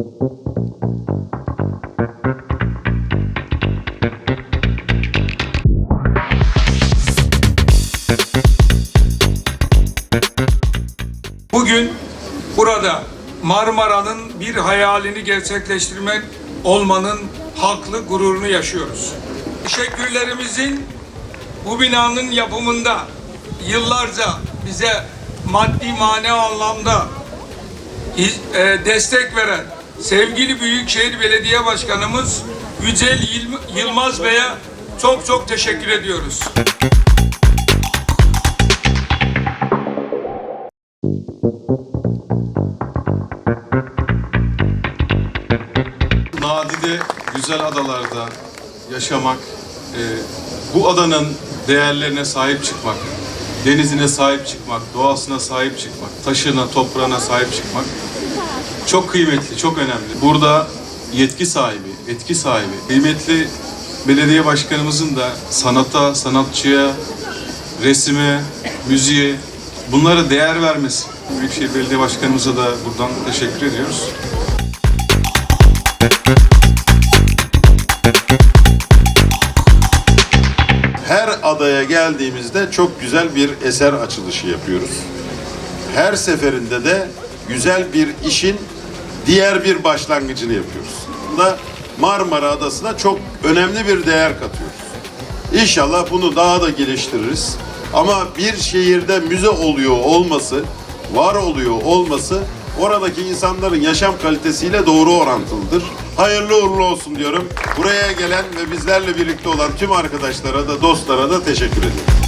Bugün burada Marmara'nın bir hayalini gerçekleştirmek olmanın haklı gururunu yaşıyoruz. Teşekkürlerimizin bu binanın yapımında yıllarca bize maddi manevi anlamda e, destek veren sevgili Büyükşehir Belediye Başkanımız Yücel Yıl- Yılmaz Bey'e çok çok teşekkür ediyoruz. Nadide güzel adalarda yaşamak, e, bu adanın değerlerine sahip çıkmak, denizine sahip çıkmak, doğasına sahip çıkmak, taşına, toprağına sahip çıkmak çok kıymetli, çok önemli. Burada yetki sahibi, etki sahibi, kıymetli belediye başkanımızın da sanata, sanatçıya, resime, müziğe bunlara değer vermesi. Büyükşehir Belediye Başkanımıza da buradan teşekkür ediyoruz. Her adaya geldiğimizde çok güzel bir eser açılışı yapıyoruz. Her seferinde de güzel bir işin diğer bir başlangıcını yapıyoruz. Da Marmara Adası'na çok önemli bir değer katıyoruz. İnşallah bunu daha da geliştiririz. Ama bir şehirde müze oluyor olması, var oluyor olması oradaki insanların yaşam kalitesiyle doğru orantılıdır. Hayırlı uğurlu olsun diyorum. Buraya gelen ve bizlerle birlikte olan tüm arkadaşlara da dostlara da teşekkür ediyorum.